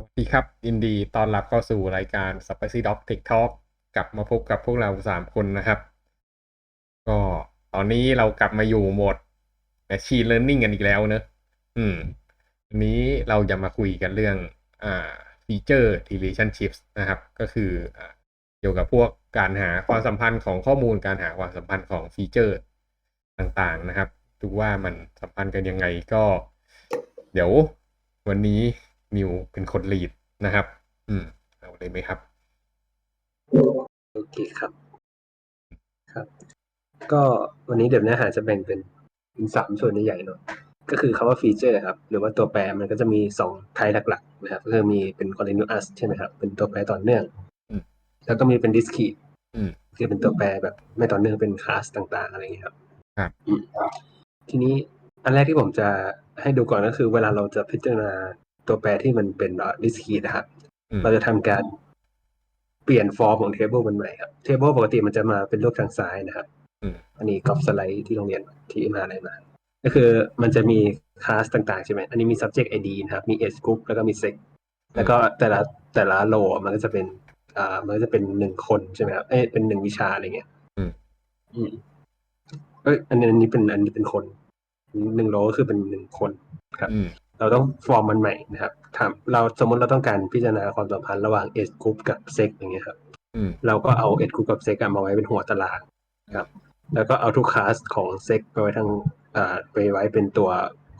สวัสดีครับยินดีต้อนรับเข้าสู่รายการ Spicy Dog Tech Talk กลับมาพบกับพวกเราสามคนนะครับ ก็ตอนนี้เรากลับมาอยู่โหมด Machine Learning กันอีกแล้วเนอะอืมวันนี้เราจะมาคุยกันเรื่องอ่า Feature Relationships นะครับ ก็คืออเกี่ยวกับพวกการหาความสัมพันธ์ของข้อมูลการหาความสัมพันธ์ของฟีเจอร์ต่างๆนะครับ ดูว่ามันสัมพันธ์กันยังไงก็ เดี๋ยววันนี้ นิวเป็นคนลีดนะครับ อืม เอาเลยไหมครับ โอเคครับ ครับ ก็วันนี้เดี๋ยวเนื้อหาจะแบ่งเป็นเป็นสามส่วนใหญ่ๆเนอะก็คือคำว่าฟีเจอร์ครับ หรือว่าตัวแปรมันก็จะมีสองไทยหลักๆนะครับก็คือมีเป็น continuous ใช่ไหมครับ เป็นตัวแปรต่อเนื่องอืมแล้วก็มีเป็น discrete อืมคือเป็นตัวแปรแบบไม่ต่อเนื่องเป็นคลาสต่างๆ อะไรอย่างเงี้ยครับ ครับอืมทีนี้อันแรกที่ผมจะให้ดูก่อนก็คือ เวลาเราจะพิจารณา ตัวแปรที่มันเป็นเอ่อ discrete นะครับอืมเราจะทำการเปลี่ยนฟอร์มของเทเบิลมันใหม่ครับเทเบิลปกติมันจะมาเป็นรูปทางซ้ายนะครับอืมอันนี้กรอบสไลด์ที่โรงเรียนที่มหาอะไรมา ก็คือมันจะมีคลาสต่างๆใช่ไหมอันนี้มี subject ID นะครับ มี age group แล้วก็มี sex แล้วก็แต่ละแต่ละโลมันก็จะเป็น อ่า มันก็จะเป็นหนึ่งคนใช่ไหมครับเอ้ยเป็นหนึ่งวิชาอะไรเงี้ย อืม อืม เอ้ย อันนี้อันนี้เป็นอันนี้เป็นคนหนึ่งโลก็คือเป็นหนึ่งคนครับอืม เราต้องฟอร์มมันใหม่นะครับถามเราสมมติเราต้องการพิจารณาความสัมพันธ์ระหว่าง age group กับ sex อย่างเงี้ยครับอืมเราก็เอา age group กับ sex อะมาไว้เป็นหัวตารางครับ แล้วก็เอาทุกคลาสของ sex ไปไว้ทางอ่าไปไว้เป็นตัว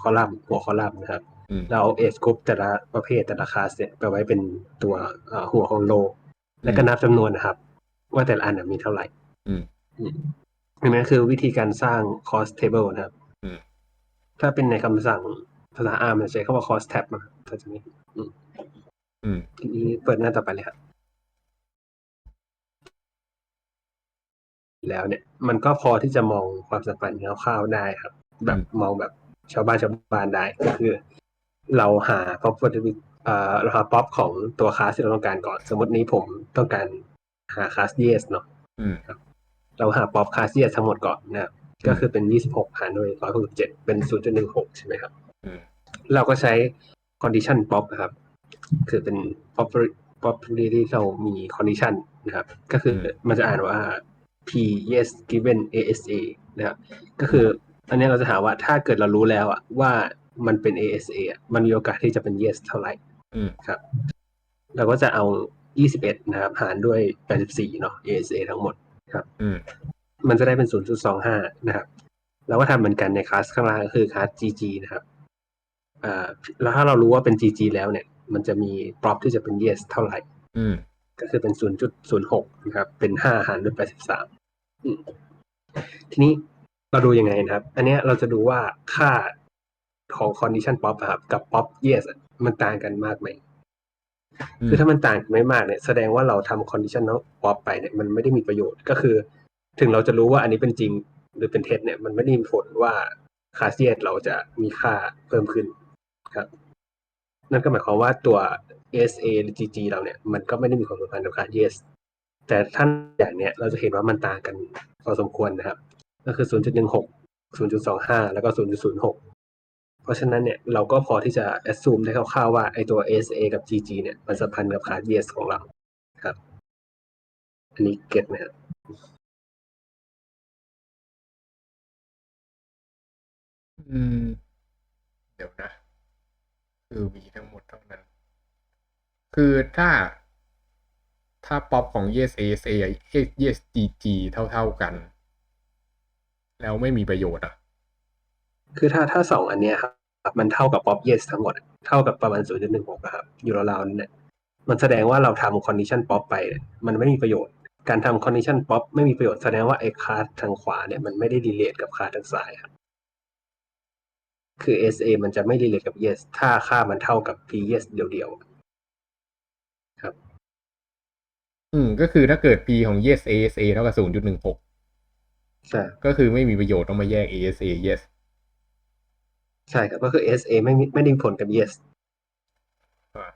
คอลัมน์หัวคอลัมน์นะครับอืมเราเอา age group แต่ละประเภทแต่ละคลาสเนี่ยไปไว้เป็นตัวอ่าหัวของโล แล้วก็นับจำนวนนะครับ ว่าแต่ละอันนะมีเท่าไหร่อืมอืมอันนี้คือวิธีการสร้าง cost table นะครับอืมถ้าเป็นในคำสั่ง ภาษา R มันจะใช้คำว่า cost tab มาถ้าจะไม่ผิดอืมอืมทีนี้เปิดหน้าต่อไปเลยครับแล้วเนี่ย มันก็พอที่จะมองความสัมพันธ์คร่าวๆได้ครับ แบบมองแบบชาวบ้านชาวบ้านได้ก็คือ เราหา property เอ่อเราหา pop ของตัวคลาสที่เราต้องการก่อน สมมตินี้ผมต้องการหาคลาส yes เนาะอืมเราหา pop คลาส yes ทั้งหมดก่อนนะครับก็คือเป็น 26 หารด้วย167 เป็น 0.16 ใช่ไหมครับอืม เราก็ใช้ condition pop นะครับ คือเป็น property property ที่เรามี condition นะครับ ก็คือมันจะอ่านว่า p yes given asa นะครับ ก็คืออันนี้เราจะหาว่าถ้าเกิดเรารู้แล้วอะว่ามันเป็น asa อะมันมีโอกาสที่จะเป็น yes เท่าไหร่อืมครับ เราก็จะเอา 21 นะครับ หารด้วย 84 เนาะ asa ทั้งหมดอืมมันจะได้เป็น 0.25 นะครับแล้วก็ทำเหมือนกันในคลาสข้างล่างก็คือคลาส gg นะครับอ่า แล้วถ้าเรารู้ว่าเป็น gg แล้วเนี่ย มันจะมี prop ที่จะเป็น yes เท่าไหร่อืมก็คือเป็น 0.06 นะครับ เป็น 5 หารด้วย83อืมทีนี้เราดูยังไงนะครับ อันเนี้ยเราจะดูว่าค่าของ condition pop อะครับ กับ pop yes อะมันต่างกันมากไหม คือถ้ามันต่างกันไม่มากเนี่ย แสดงว่าเราทำ condition pop ไปเนี่ย มันไม่ได้มีประโยชน์ก็คือ ถึงเราจะรู้ว่าอันนี้เป็นจริงหรือเป็นเท็จเนี่ย มันไม่ได้มีผลว่าค่า yes เราจะมีค่าเพิ่มขึ้น ครับนั่นก็หมายความว่าตัว SA หรือ GG เราเนี่ยมันก็ไม่ได้มีความสัมพันธ์กับค่า yes แต่ท่านอย่างเนี้ยเราจะเห็นว่ามันต่างกันพอสมควรนะครับ ก็คือ 0.16 0.25 แล้วก็ 0.06 เพราะฉะนั้นเนี่ยเราก็พอที่จะ assume ได้คร่าวๆว่าไอตัว SA กับ GG เนี่ยมันสัมพันธ์กับค่า yes ของเราครับ อันนี้เก็ตไหมครับอืม เดี๋ยวนะ คือมีทั้งหมดเท่านั้น คือถ้าถ้าป๊อปของ yes asa yes gg เท่าๆกัน แล้วไม่มีประโยชน์อะ คือถ้าถ้าสองอันเนี้ยครับ มันเท่ากับ pop yes ทั้งหมด เท่ากับประมาณ0.16อะครับ อยู่ราวๆนั้นเนี่ยมันแสดงว่าเราทำ condition pop ไป มันไม่มีประโยชน์ การทำ condition pop ไม่มีประโยชน์แสดงว่าไอ้คลาสทางขวาเนี่ยมันไม่ได้ relate กับคลาสทางซ้ายครับ คือ SA มันจะไม่ relate กับ yes ถ้าค่ามันเท่ากับ p yes เดียวๆอืม ก็คือถ้าเกิด p ของ yes asa เท่ากับ 0.16 ใช่ ก็คือไม่มีประโยชน์ต้องมาแยก asa yes ใช่ครับก็คือ SA ไม่มีไม่ได้มีผลกับ yes อ่า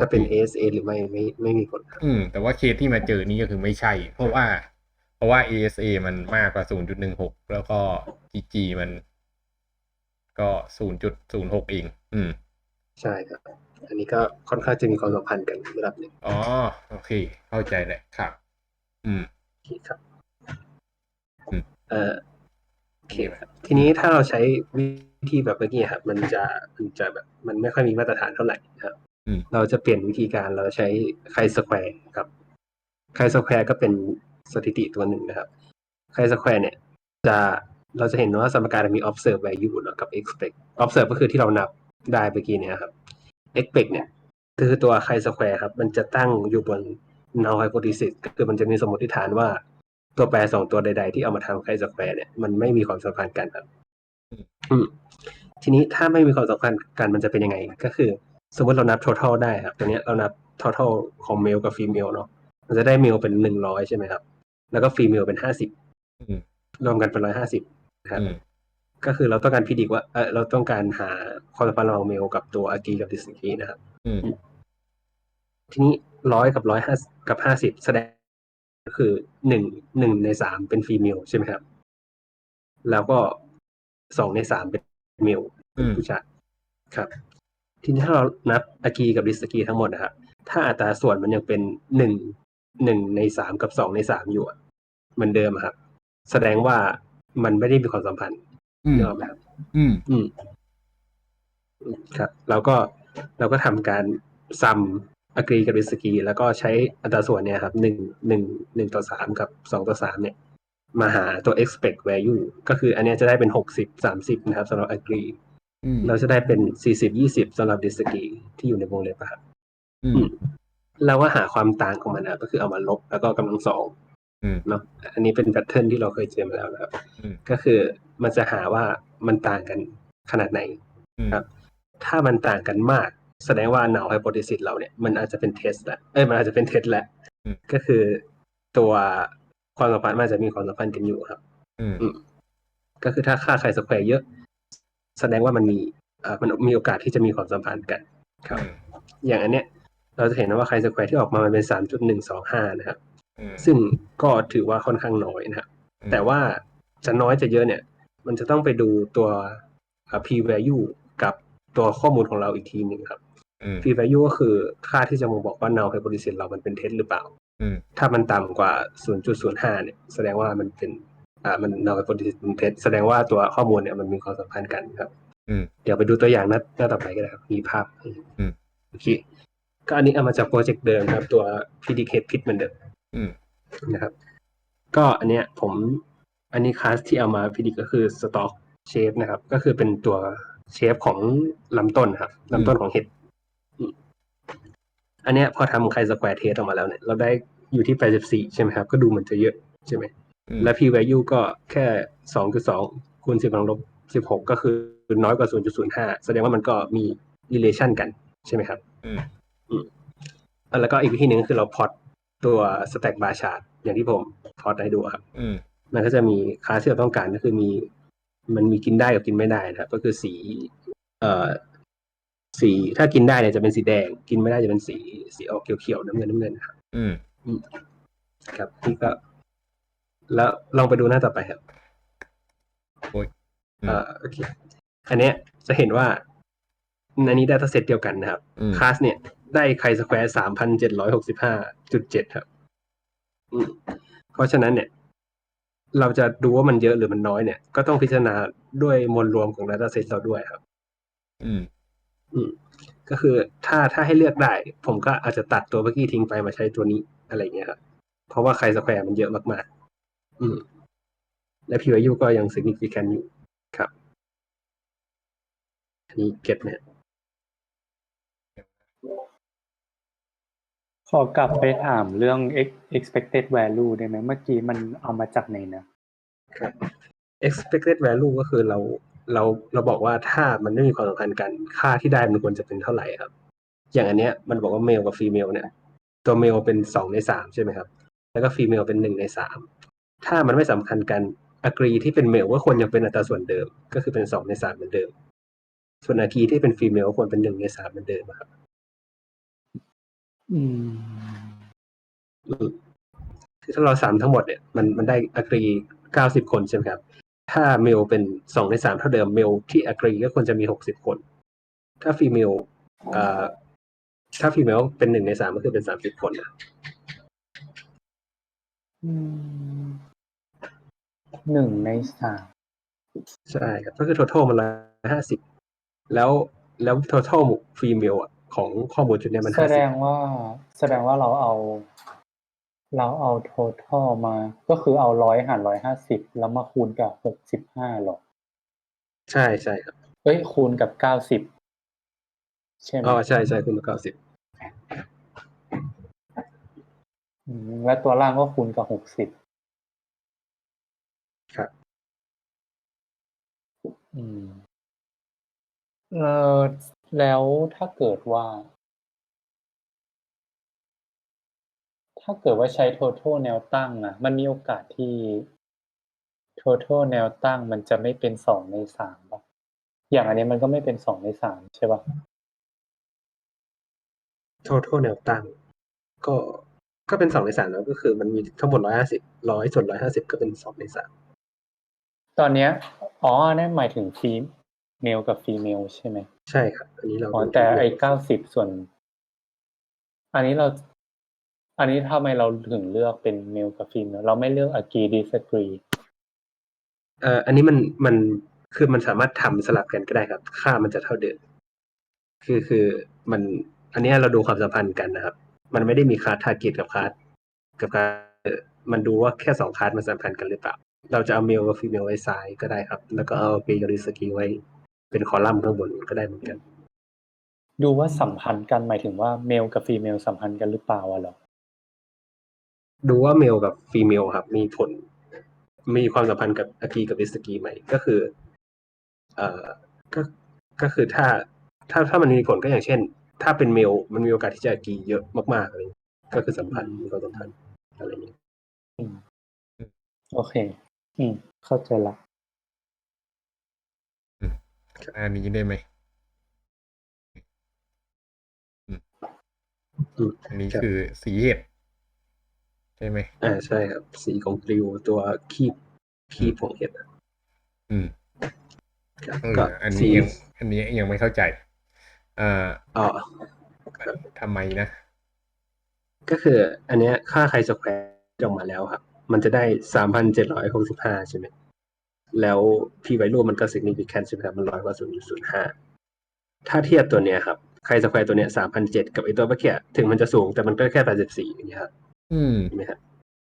จะเป็นโอเค ASA หรือไม่ไม่ไม่มีผลครับอืม แต่ว่าเคสที่มาเจอนี่ก็คือไม่ใช่ เพราะว่า เพราะว่า ASA มันมากกว่า 0.16 แล้วก็ GG มัน ก็0.06เอง อืม ใช่ครับ อันนี้ก็ค่อนข้างจะมีความสัมพันธ์กันระดับหนึ่งอ๋อ โอเค เข้าใจแหละครับ อืมโอเคครับอืมเอ่อโอเคครับทีนี้ถ้าเราใช้วิธีแบบเมื่อกี้ครับมันจะมันจะแบบมันไม่ค่อยมีมาตรฐานเท่าไหร่ครับอืมเราจะเปลี่ยนวิธีการเราใช้ไคสแควร์ครับไคสแควร์ก็เป็นสถิติตัวหนึ่งนะครับไคสแควร์เนี่ย จะ เราจะเห็นว่าสมการมี observe value เนอะกับ expect observe ก็คือที่เรานับได้เมื่อกี้เนี่ยครับ expect เนี่ยคือตัวไคสแควร์ครับ มันจะตั้งอยู่บน null hypothesis ก็คือมันจะมีสมมติฐานว่า ตัวแปรสองตัวใด ๆ ที่เอามาทำไคสแควร์เนี่ยมันไม่มีความสัมพันธ์กันครับอืมทีนี้ถ้าไม่มีความสัมพันธ์กันมันจะเป็นยังไง ก็คือ สมมติเรานับ total ได้ครับตัวเนี้ยเรานับ total ของ male กับ female เนาะมันจะได้ male เป็นหนึ่งร้อยใช่ไหมครับ แล้วก็ female เป็นห้าสิบอืมรวมกันเป็นร้อยห้าสิบนะ ครับอืมก็คือเราต้องการพิจิกว่าเออเราต้องการหาความสัมพันธ์ระหว่างเมลกับตัวอากีกับดิสกีนะครับอืมทีนี้ร้อยกับร้อยห้ากับห้าสิบแสดงก็คือหนึ่งหนึ่งในสามเป็นฟีเมลใช่ไหมครับ แล้วก็สองในสามเป็นเมลอืมผู้ชายครับ ทีนี้ถ้าเรานับอากีกับดิสกีทั้งหมดนะครับถ้าอัตราส่วนมันยังเป็นหนึ่งหนึ่งในสามกับสองในสามอยู่อะเหมือนเดิมอะครับ แสดงว่า มันไม่ได้มีความสัมพันธ์อืมนึกออกไหมครับอืม อืม ครับแล้วก็เราก็ทำการซัมอกรีกับดิสกีแล้วก็ใช้อัตราส่วนเนี่ยครับหนึ่งหนึ่งหนึ่งต่อสามกับสองต่อสามเนี่ย มาหาตัว expect value ก็คืออันเนี้ยจะได้เป็นหกสิบสามสิบนะครับสำหรับ agree อืมเราจะได้เป็นสี่สิบยี่สิบสำหรับ disagree ที่อยู่ในวงเล็บอะครับอืมเราก็หาความต่างของมันนะก็คือเอามาลบแล้วก็กำลังสองอืม เนาะอันนี้เป็นแพทเทิร์นที่เราเคยเจอมาแล้วนะครับอืมก็คือมันจะหาว่ามันต่างกันขนาดไหนอืมครับ ถ้ามันต่างกันมาก แสดงว่า null hypothesis เราเนี่ยมันอาจจะเป็นเทสแหละเอ้ยมันอาจจะเป็นเทสแหละอืมก็คือตัวความสัมพันธ์มันอาจจะมีความสัมพันธ์กันอยู่ครับ อืมก็คือถ้าค่าไคสแควร์เยอะ แสดงว่ามันมีเอ่อมันมีโอกาสที่จะมีความสัมพันธ์กันครับ อย่างอันเนี้ย เราจะเห็นว่าไคสแควร์ที่ออกมามันเป็นสามจุดหนึ่งสองห้านะครับอืม ซึ่งก็ถือว่าค่อนข้างน้อยนะครับแต่ว่าจะน้อยจะเยอะเนี่ย มันจะต้องไปดูตัวเอ่อ p value กับตัวข้อมูลของเราอีกทีหนึ่งครับอืม p value ก็คือค่าที่จะมาบอกว่า null hypothesis เรามันเป็นเท็จหรือเปล่าอืมถ้ามันต่ำกว่า 0.05 เนี่ย แสดงว่ามันเป็นอ่ามัน null hypothesis เป็นเท็จแสดงว่าตัวข้อมูลเนี่ยมันมีความสัมพันธ์กันครับอืมเดี๋ยวไปดูตัวอย่างหน้าหน้าต่อไปก็ได้ครับมีภาพอืมโอเคก็อันนี้เอามาจากโปรเจกต์เดิมครับ ตัว predicate fit เหมือนเดิมอืม นะครับ ก็อันเนี้ยผมอันนี้คลาสที่เอามาพิดิก็คือ stock shape นะครับ ก็คือเป็นตัวเชฟของลำต้นครับลำต้นของเห็ดอืมอันเนี้ยพอทำไคสแควร์เทสออกมาแล้วเนี่ย เราได้อยู่ที่84ใช่ไหมครับ ก็ดูเหมือนจะเยอะใช่ไหมอืมและ p value ก็แค่2.2คูณ10กำลังลบ16ก็คือน้อยกว่า0.05แสดงว่ามันก็มี relation กันใช่ไหมครับ อืมอะแล้วก็อีกวิธีหนึ่งก็คือเราพอต ตัว stack bar chart อย่างที่ผมพอตให้ดูครับอืมมันก็จะมีคลาสที่เราต้องการก็คือมี มันมีกินได้กับกินไม่ได้นะครับก็คือสี เอ่อสีถ้ากินได้เนี่ยจะเป็นสีแดง กินไม่ได้จะเป็นสีสีออกเขียวๆน้ำเงินน้ำเงินนะครับอืมครับนี่ก็ แล้วลองไปดูหน้าต่อไปครับโอ้ยอืมเอ่อโอเคอันเนี้ยจะเห็นว่าอันนี้ data set เดียวกันนะครับอืมคลาสเนี่ย ได้ไคสแควร์สามพันเจ็ดร้อยหกสิบห้าจุดเจ็ดครับอืมเพราะฉะนั้นเนี่ย เราจะดูว่ามันเยอะหรือมันน้อยเนี่ย ก็ต้องพิจารณาด้วยมวลรวมของ data set เราด้วยครับ อืม อืม ก็คือถ้าถ้าให้เลือกได้ ผมก็อาจจะตัดตัวเมื่อกี้ทิ้งไปมาใช้ตัวนี้อะไรอย่างเงี้ยครับ เพราะว่าไคสแควร์มันเยอะมากๆ อืม และ p value ก็ยัง significant อยู่ครับ อันนี้เก็ตเนี่ย ขอกลับไปถามเรื่อง expected value ได้ไหมเมื่อกี้มันเอามาจากไหนนะครับ expected value ก็คือเราเราเราบอกว่าถ้ามันไม่มีความสัมพันธ์กัน ค่าที่ได้มันควรจะเป็นเท่าไหร่ครับ อย่างอันเนี้ยมันบอกว่า male กับ female เนี่ย ตัว male เป็นสองในสามใช่ไหมครับ แล้วก็ female เป็นหนึ่งในสามถ้ามันไม่สำคัญกัน agree ที่เป็น male ก็ควรยังเป็นอัตราส่วนเดิม ก็คือเป็นสองในสามเหมือนเดิม ส่วน agree ที่เป็น female ก็ควรเป็นหนึ่งในสามเหมือนเดิมครับ อืมอืมคือถ้าเราสามทั้งหมดเนี่ยมันมันได้อักรีเก้าสิบคนใช่ไหมครับ ถ้าเมลเป็นสองในสามเท่าเดิมเมลที่อักรีก็ควรจะมีหกสิบคน ถ้าฟีเมลเอ่อถ้าฟีเมลเป็นหนึ่งในสามก็คือเป็นสามสิบคนนะอืมหนึ่งในสามใช่ครับก็คือ total มันร้อยห้าสิบแล้วแล้ว total ฟีเมลอะ ของข้อมูลชุดเนี้ยมันแสห้าดสิบงว่า แสดงว่าเราเอา เราเอา total มา ก็คือเอาร้อยหารร้อยห้าสิบแล้วมาคูณกับหกสิบห้าหรอ ใช่ใช่ครับ เอ้ยคูณกับเก้าสิบใช่ไหมอ๋อใช่ใช่คุณมาเก้าสิบอืมและตัวล่างก็คูณกับหกสิบครับอืมเออ แล้วถ้าเกิดว่า ถ้าเกิดว่าใช้ total แนวตั้งอะ มันมีโอกาสที่ total แนวตั้งมันจะไม่เป็นสองในสามป่ะ อย่างอันนี้มันก็ไม่เป็นสองในสามใช่ป่ะ total แนวตั้ง ก็ก็เป็นสองในสามแล้วก็คือมันมีทั้งหมดร้อยห้าสิบร้อยส่วนร้อยห้าสิบก็เป็นสองในสามตอนเนี้ย อ๋อนั่นหมายถึงฟีเมลกับฟีเมลใช่ไหม ใช่ครับ อันนี้เราอ๋อแต่ไอ้เก้าสิบส่วน อันนี้เรา อันนี้ทำไมเราถึงเลือกเป็นเมลกับฟีเมลเราไม่เลือก agree disagree เอ่ออันนี้มันมันคือมันสามารถทำสลับกันก็ได้ครับ ค่ามันจะเท่าเดิมคือคือมัน อันเนี้ยเราดูความสัมพันธ์กันนะครับ มันไม่ได้มีคาร์ดทาร์เก็ตกับคาร์ดกับคาร์ดมันดูว่าแค่สองคาร์ดมันสัมพันธ์กันหรือเปล่า เราจะเอาเมลกับฟีเมลไว้ซ้ายก็ได้ครับ แล้วก็เอาเกย์กับดิสกีไว้ เป็นคอลัมน์ข้างบนก็ได้เหมือนกัน ดูว่าสัมพันธ์กันหมายถึงว่าเมลกับฟีเมลสัมพันธ์กันหรือเปล่าอะเหรอ ดูว่าเมลกับฟีเมลครับ มีผล มีความสัมพันธ์กับอากีกับดิสกีไหมก็คือ เอ่อก็ก็คือถ้าถ้าถ้ามันมีผลก็อย่างเช่น ถ้าเป็นเมลมันมีโอกาสที่จะอากีเยอะมากๆอะไรอย่างเงี้ยก็คือสัมพันธ์มีความสัมพันธ์อะไรอย่างเงี้ยอืมโอเค อืม เข้าใจละ อันนี้ได้ไหมอืมอืมอันนี้คือสีเห็ดใช่ไหมอ่าใช่ครับ สีของกริวตัวคีบคีบของเห็ดอะอืมครับเออก็อันสีนี้ยังอันนี้ยังไม่เข้าใจอ่าอ๋อทำไมนะ ก็คืออันเนี้ยค่าไคสแควร์ออกมาแล้วครับ มันจะได้สามพันเจ็ดร้อยหกสิบห้าใช่ไหม แล้ว p value มันก็ significant ใช่ไหมครับมันร้อยกว่าศูนย์ศูนย์ห้าถ้าเทียบตัวเนี้ยครับไคสแควร์ตัวเนี้ยสามพันเจ็ดกับไอตัวเมื่อกี้ถึงมันจะสูงแต่มันก็แค่แปดสิบสี่อย่างเงี้ยครับอืมใช่ไหมครับ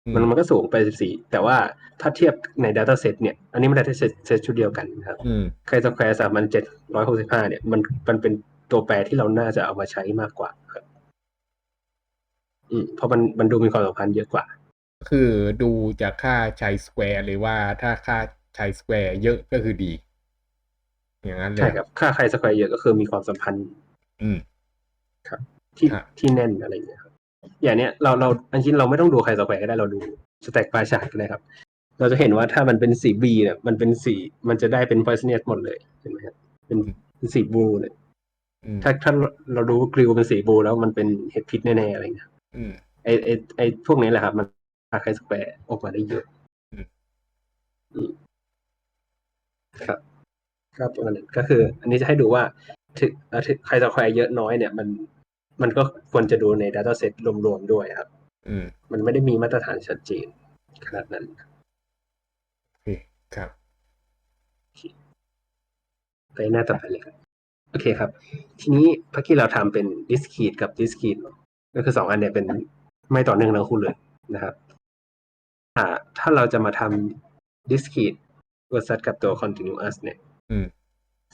อืมันมันก็สูงไปสิบสี่แต่ว่าถ้าเทียบใน Data Set เนี่ย อันนี้มัน Data Set เซตชุดเดียวกันนะครับอืมไคสแควร์สามพันเจ็ดร้อยหกสิบห้าเนี่ยมันมันเป็นตัวแปรที่เราน่าจะเอามาใช้มากกว่าครับ อืมเพราะมันมันดูมีความสัมพันธ์เยอะกว่า คือดูจากค่าใช้สแควร์หรือว่าถ้าค่า ใช้สแควร์เยอะก็คือดี อย่างนั้นเลยใช่ครับ ค่าไคสแควร์เยอะก็คือมีความสัมพันธ์ อืมที่ครับที่แน่นอะไรอย่างเงี้ยครับอย่างเนี้ยเราเราอันจริงเราไม่ต้องดูไคสแควร์ก็ได้เราดูสแต็กปลายฉากก็ได้ครับ เราจะเห็นว่าถ้ามันเป็นสี B เนี่ยมันเป็นสีมันจะได้เป็น Poisonous หมดเลยเห็นไหมครับเป็นเป็นสีบลูเลยอืมถ้าถ้าเราดูกริวเป็นสีบลูแล้วมันเป็นเห็ดพิษแน่ๆอะไรเงี้ยอืมไอไอไอพวกนี้แหละครับ มันพาไคสแควร์ออกมาได้เยอะอืมอืมครับ ครับประมาณนั้นก็คือ อันนี้จะให้ดูว่าถึงเอ่อถึงไคสแควร์เยอะน้อยเนี่ยมัน มันก็ควรจะดูใน Data Set รวมๆด้วยครับอืมมันไม่ได้มีมาตรฐานชัดเจนขนาดนั้นโอเคครับไปหน้าต่อไปเลยครับ โอเคครับ ทีนี้เมื่อกี้เราทำเป็น discrete กับ discrete เนอะก็คือสองอันเนี่ยเป็นไม่ต่อเนื่องทั้งคู่เลยนะครับอ่าถ้าเราจะมาทำ discrete versus กับตัว continuous เนี่ยอืม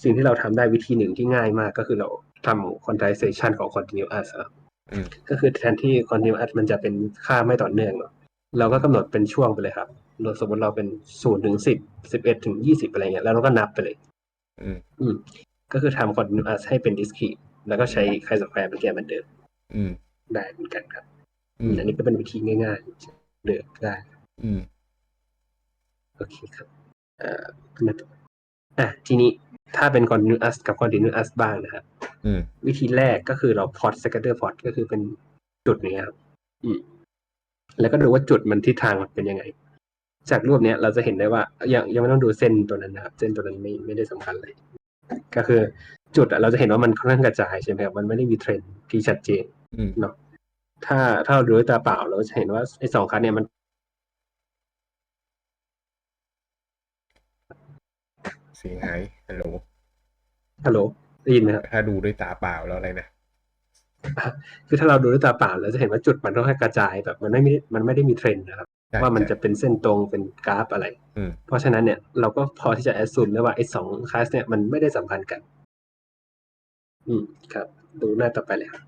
สิ่งที่เราทำได้วิธีหนึ่งที่ง่ายมากก็คือเราทำ quantization ของ continuous ครับอืมก็คือแทนที่ continuous มันจะเป็นค่าไม่ต่อเนื่องเนาะเราก็กำหนดเป็นช่วงไปเลยครับเราสมมติเราเป็นศูนย์ถึงสิบสิบเอ็ดถึงยี่สิบอะไรเงี้ยแล้วเราก็นับไปเลย อืมอืมก็คือทำ continuous ให้เป็น discrete แล้วก็ใช้ chi square เป็นแกนเหมือนเดิมอืมได้เหมือนกันครับอืมอันนี้ก็เป็นวิธีง่ายๆเลือกได้อืมโอเคครับ เอ่อมาต่ ออะทีนี้ถ้าเป็น continuous กับ continuous บ้างนะครับอืมวิธีแรกก็คือเรา plot scatter plot ก็คือเป็นจุดนี้ครับอืมแล้วก็ดูว่าจุดมันทิศทางมันเป็นยังไง จากรูปเนี้ยเราจะเห็นได้ว่ายังยังไม่ต้องดูเส้นตัวนั้นนะครับ เส้นตัวนั้นไม่ไม่ได้สำคัญเลย ก็คือจุดอะเราจะเห็นว่ามันค่อนข้างกระจายใช่ไหมครับ มันไม่ได้มีเทรนด์ที่ชัดเจนอืมเนาะถ้าถ้าเราดูด้วยตาเปล่าเราจะเห็นว่าไอ้สองคันเนี่ยมัน เสียงหายฮัลโหลฮัลโหลได้ยินไหมครับถ้าดูด้วยตาเปล่าแล้วอะไรนะคือถ้าเราดูด้วยตาเปล่าเราจะเห็นว่าจุดมันค่อนข้างกระจายแบบมันไม่มีมันไม่ได้มีเทรนด์นะครับใช่ว่ามันใช่จะเป็นเส้นตรงเป็นกราฟอะไรอืมเพราะฉะนั้นเนี่ยเราก็พอที่จะแอดซูมได้ว่าไอ้สองคลาสเนี่ยมันไม่ได้สัมพันธ์กัน อืมครับ ดูหน้าต่อไปเลยครับ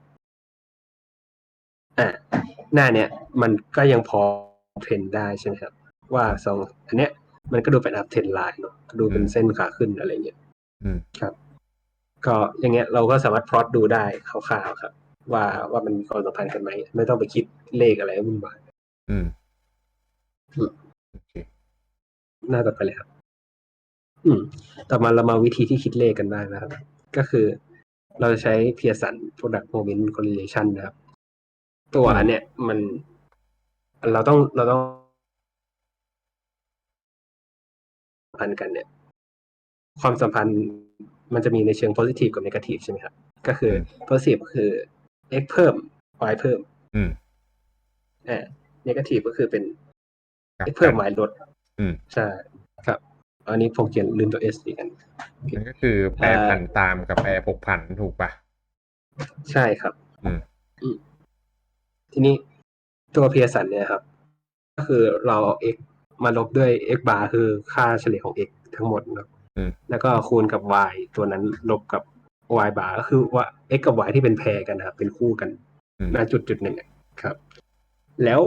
อ่าหน้าเนี่ย มันก็ยังพอเทรนได้ใช่ไหมครับ ว่าสองอันเนี้ย มันก็ดูเป็นอัพเทรนไลน์เนาะดูเป็นเส้นขาขึ้นอะไรเงี้ยอืมครับ ก็อย่างเงี้ยเราก็สามารถพลอตดูได้คร่าวๆครับ ว่าว่ามันมีความสัมพันธ์กันไหม ไม่ต้องไปคิดเลขอะไรวุ่นวายอืมอืมโอเคหน้าต่อไปเลยครับ อืม ต่อมาเรามาวิธีที่คิดเลขกันบ้างนะครับ ก็คือเราจะใช้ Pearson Product Moment Correlation นะครับ ตัวอันเนี้ยมันเราต้องเราต้อง พันธ์กันเนี่ย ความสัมพันธ์มันจะมีในเชิง positive กับ negative ใช่ไหมครับ ก็คือ positive ก็คือ x เพิ่ม y เพิ่ม อืมอ่า negative ก็คือเป็นครับ x เพิ่ม y ลด อืมใช่ครับ อันนี้ผมเขียนลืมตัว s อีกอันนั่นก็คือแปรผันตามกับแปรผกผันถูกปะใช่ครับ อืมอืมทีนี้ตัวเพียสันเนี่ยครับ ก็คือเราเอา x มาลบด้วย x bar คือค่าเฉลี่ยของ x ทั้งหมดเนอะอืมแล้วก็คูณกับ y ตัวนั้นลบกับ y bar ก็คือว่า x กับ y ที่เป็นแพรกันนะครับ เป็นคู่กันอืมณจุดจุดหนึ่งอะครับ แล้ว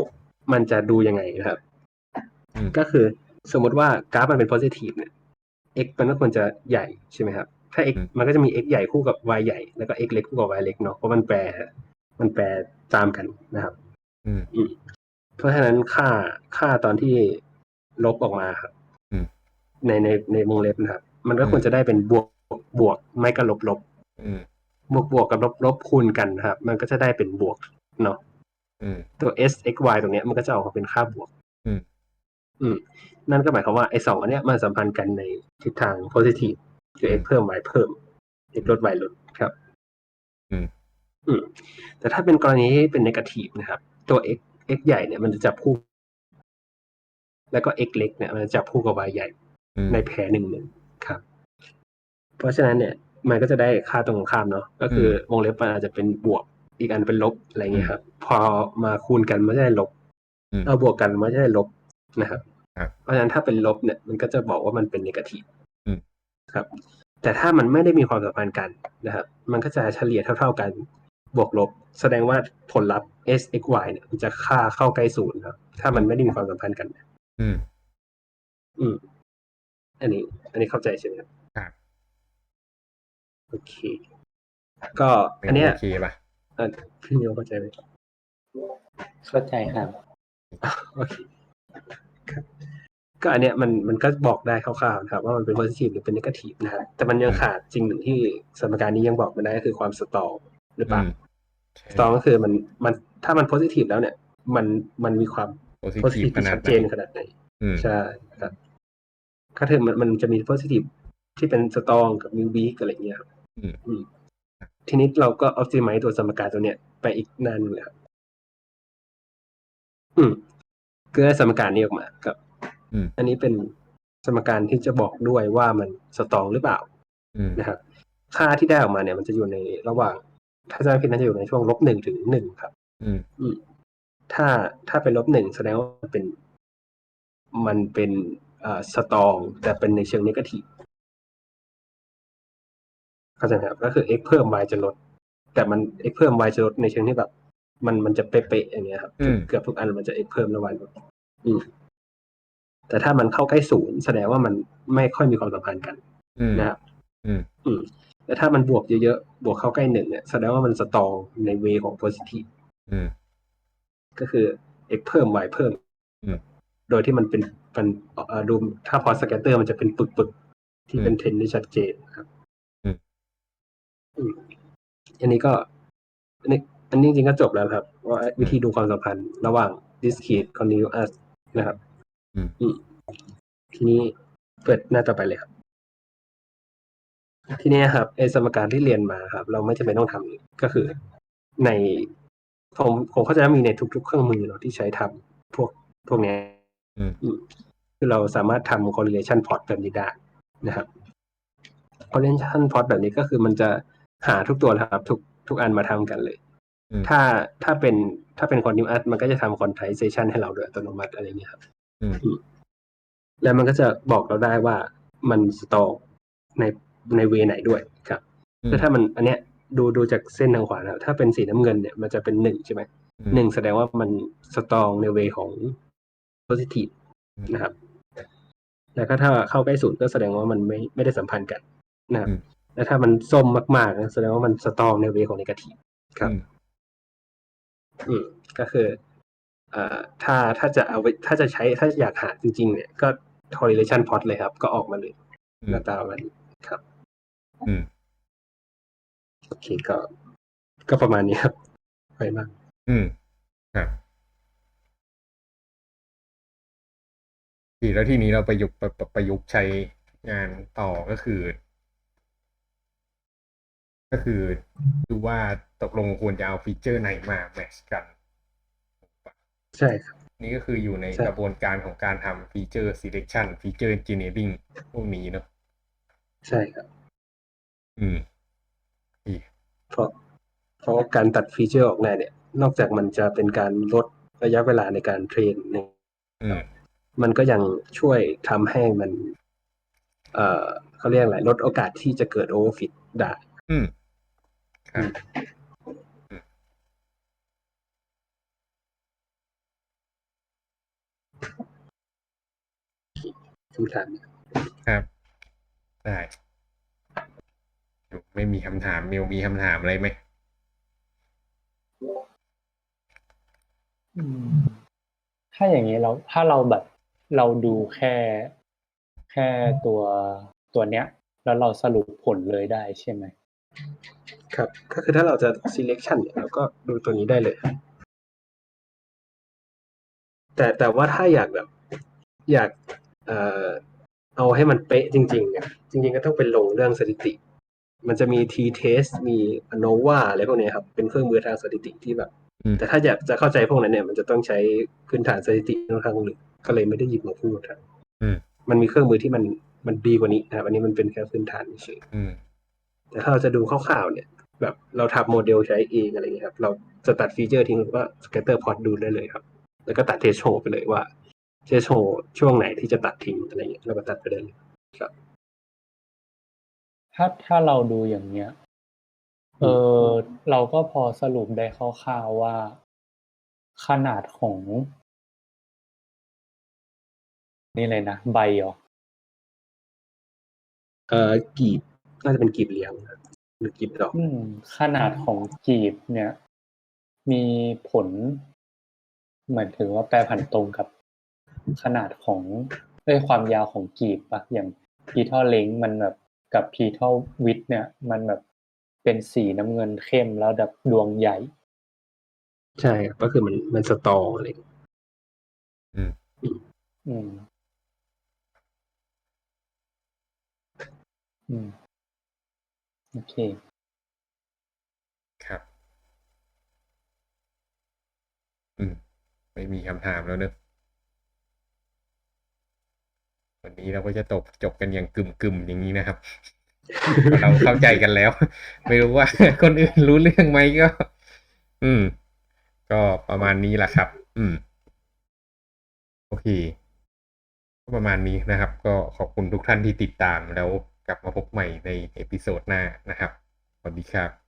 มันจะดูยังไงนะครับอืมก็คือสมมติว่ากราฟมันเป็น positive เนี่ย x มันก็ควรจะใหญ่ใช่ไหมครับ ถ้า x อืมมันก็จะมี x ใหญ่คู่กับ y ใหญ่ แล้วก็ x เล็กคู่กับ y เล็กเนาะ เพราะมันแปร มันแปรตามกันนะครับอืมเพราะฉะนั้นค่า ค่าตอนที่ ลบออกมาครับอืมในในในวงเล็บนะครับมันก็ควรจะได้เป็นบวกบวกไม่ก็ลบลบอืมบวกบวกกับลบลบคูณกันนะครับ มันก็จะได้เป็นบวกเนาะอืมตัว s x y ตรงเนี้ยมันก็จะออกมาเป็นค่าบวกอืมอืม นั่นก็หมายความว่าไอ้สองอันเนี้ยมันสัมพันธ์กันในทิศทาง positive คือ x เพิ่ม y เพิ่ม x ลด y ลดครับ อืม อืม แต่ถ้าเป็นกรณีที่เป็น negative นะครับ ตัว x x ใหญ่เนี่ยมันจะจับคู่ แล้วก็ x เล็กเนี่ยมันจะจับคู่กับ y ใหญ่อืมในแพรหนึ่งหนึ่งครับ เพราะฉะนั้นเนี่ยมันก็จะได้ค่าตรงข้ามเนาะก็คือวงเล็บมันอาจจะเป็นบวกอีกอันเป็นลบอะไรเงี้ยครับ พอมาคูณกันมันจะได้ลบอืมเอาบวกกันมันจะได้ลบนะครับครับเพราะฉะนั้นถ้าเป็นลบเนี่ยมันก็จะบอกว่ามันเป็นนกาทีฟอืมครับ แต่ถ้ามันไม่ได้มีความสัมพันธ์กันนะครับ มันก็จะเฉลี่ยเท่า ๆกัน บวกลบ แสดงว่าผลลัพธ์ s x y เนี่ยมันจะค่าเข้าใกล้ศูนย์ครับถ้ามันไม่ได้มีความสัมพันธ์กัน อืม อืม อันนี้ อันนี้เข้าใจใช่ไหมครับ ครับ โอเค ก็อันเนี้ยโอเคป่ะเอ่อพี่นิวเข้าใจไหมเข้าใจครับ โอเคครับก็อันเนี้ยมันมันก็บอกได้คร่าวๆนะครับว่ามันเป็น positive หรือเป็น negative นะฮะแต่มันยังขาดจริงหนึ่งที่สมการนี้ยังบอกไม่ได้ก็คือความสตอลหรือเปล่า อืมสตอลก็คือมันมันถ้ามัน positive แล้วเนี่ย มันมันมีความ โพซิทีฟ positive ขที่นาชัดดไหเจนนขนาดไหนอืมใช่ครับก็คือมันมันจะมี positive ที่เป็น strong กับ weak อะไรอย่างเงี้ยครับอืมอืมทีนี้เราก็ optimize ตัวสมการตัวเนี้ยไปอีกนานหนึงเลยครับอืมก็ได้สมการนี้ออกมาครับอืมอันนี้เป็นสมการที่จะบอกด้วยว่ามันสตรองหรือเปล่าอืมนะครับ ค่าที่ได้ออกมาเนี่ยมันจะอยู่ในระหว่าง ถ้าจะไม่ผิดน่าจะอยู่ในช่วงลบหนึ่งถึงหนึ่งครับ อืม ถ้าถ้าเป็นลบหนึ่งแสดงว่ามันเป็นมันเป็นอ่าสตรองแต่เป็นในเชิงนิเกทีฟเข้าใจไหมครับก็คือ x เพิ่ม y จะลด แต่มัน x เพิ่ม y จะลดในเชิงที่แบบ มันมันจะเป๊ะๆอย่างเงี้ยครับอืมเกือบทุกอันมันจะ x เพิ่มแล้ว y ลดอืมแต่ถ้ามันเข้าใกล้ศูนย์แสดงว่ามันไม่ค่อยมีความสัมพันธ์กันอืมนะครับอืมอืมแต่ถ้ามันบวกเยอะๆบวกเข้าใกล้หนึ่งเนี่ยแสดงว่ามันสตรองในเวของ positive อืม ก็คือ x เพิ่ม y เพิ่มอืมโดยที่มันเป็นมันเอ่อดูถ้าพอสแกตเตอร์มันจะเป็นปึกๆ ที่เป็นอืมเทรนด์ที่ชัดเจนครับอืมอืมอันนี้ก็อันนี้อันนี้จริงๆก็จบแล้วครับ ว่าวิธีดูความสัมพันธ์ระหว่าง discrete continuous นะครับอืมอืมทีนี้เปิดหน้าต่อไปเลยครับ ทีเนี้ยครับไอ้สมการที่เรียนมาครับ เราไม่จำเป็นต้องทำก็คือใน ผมผมเข้าใจว่ามีในทุก ๆ เครื่องมือเนาะที่ใช้ทำพวกพวกเนี้ยอืมอืมคือเราสามารถทำ correlation plot แบบนี้ได้นะครับ correlation plot แบบนี้ก็คือมันจะหาทุกตัวนะครับ ทุกทุกอันมาทำกันเลยอืมถ้าถ้าเป็นถ้าเป็น continuous มันก็จะทำ quantization ให้เราโดยอัตโนมัติอะไรอย่างเงี้ยครับอืมแล้วมันก็จะบอกเราได้ว่ามันสตอในในเวไหนด้วยครับอืมแล้วถ้ามันอันเนี้ย ดูดูจากเส้นทางขวานะถ้าเป็นสีน้ำเงินเนี่ยมันจะเป็นหนึ่งใช่ไหมอืมหนึ่งแสดงว่ามันสตรองในเวของ positive อืมนะครับแล้วก็ถ้าเข้าใกล้ศูนย์ก็แสดงว่ามันไม่ไม่ได้สัมพันธ์กันนะครับอืมแล้วถ้ามันส้มมากๆนะแสดงว่ามันสตรองในเวของ negative ครับอืมอืมก็คือเอ่อถ้าถ้าจะเอาไว้ถ้าจะใช้ถ้าอยากหาจริง ๆ เนี่ยก็ correlation plot เลยครับ ก็ออกมาเลยอืหมน้าตามันครับ อืม โอเคก็ ก็ประมาณนี้ครับ ไปมาก อืมครับแล้วทีนี้เราประยุกต์ประประประยุกต์ใช้งานต่อก็คือ ก็คือดูว่าตกลงควรจะเอาฟีเจอร์ไหนมาแมทชกัน ใช่ครับ นี่ก็คืออยู่ในใช่กระบวนการของการทำฟีเจอร์ selection ฟีเจอร์ engineering พวกนี้เนอะใช่ครับ อืมอีก เพราะเพราะการตัดฟีเจอร์ออกมาเนี่ย นอกจากมันจะเป็นการลดระยะเวลาในการเทรนเนี่ยอืมมันก็ยังช่วยทำให้มัน เอ่อเขาเรียกอะไรลดโอกาสที่จะเกิดโอเวอร์ฟิตได้อืมครับคำถามครับ ได้ ไม่มีคำถามมิวมีคำถามอะไรไหมอืมถ้าอย่างนี้เราถ้าเราแบบเราดูแค่แค่ตัวตัวเนี้ย แล้วเราสรุปผลเลยได้ใช่ไหมครับ ก็คือถ้าเราจะ selection เนี่ยเราก็ดูตัวนี้ได้เลย แต่แต่ว่าถ้าอยากแบบ อยากเอ่อเอาให้มันเป๊ะจริงๆเนี่ยจริง ๆ ก็ต้องเป็นลงเรื่องสถิติ มันจะมี t-test มี ANOVA อะไรพวกเนี้ยครับ เป็นเครื่องมือทางสถิติที่แบบอืมแต่ถ้าอยากจะเข้าใจพวกนั้นเนี่ย มันจะต้องใช้พื้นฐานสถิติค่อนข้างลึกก็เลยไม่ได้หยิบมาพูดครับอืมมันมีเครื่องมือที่มันมันดีกว่านี้นะครับอันนี้มันเป็นแค่พื้นฐานเฉยอืมแต่ถ้าเราจะดูคร่าวๆเนี่ย แบบเราทำโมเดลใช้เองอะไรอย่างเงี้ยครับ เราจะตัดฟีเจอร์ทิ้งหรือว่า scatter plot ดูได้เลยครับ แล้วก็ตัดเทสโชไปเลยว่าเทสโชช่วงไหนที่จะตัดทิ้งอะไรอย่างเงี้ยเราก็ตัดไปได้เลย ถ้าถ้าเราดูอย่างเนี้ย เออเราก็พอสรุปได้คร่าวๆว่า ขนาดของ นี่เลยนะใบเหรอเอ่อกีบน่าจะเป็นกีบเลี้ยงครับหรือกีบดอกอืม ขนาดของกีบเนี่ย มีผลเหมือนถึงว่าแปรผันตรงกับขนาดของเอ้ยความยาวของกีบปะอย่างพีทอเล้งมันแบบ กับพีทอวิดเนี่ย มันแบบเป็นสีน้ำเงินเข้มแล้วแบบดวงใหญ่ ใช่ครับก็คือมันมันสตออะไรอย่างเงี้ยอืมอืมอืมโอเค ครับ อืม ไม่มีคำถามแล้วเนอะ วันนี้เราก็จะจบจบกันอย่างกึ่มกึมๆอย่างนี้นะครับ เราเข้าใจกันแล้ว ไม่รู้ว่า คนอื่นรู้เรื่องไหมก็ อืม ก็ประมาณนี้แหละครับ อืม โอเคประมาณนี้นะครับ ก็ขอบคุณทุกท่านที่ติดตามแล้วกลับมาพบใหม่ในเอพิโซดหน้านะครับสวัสดีครับ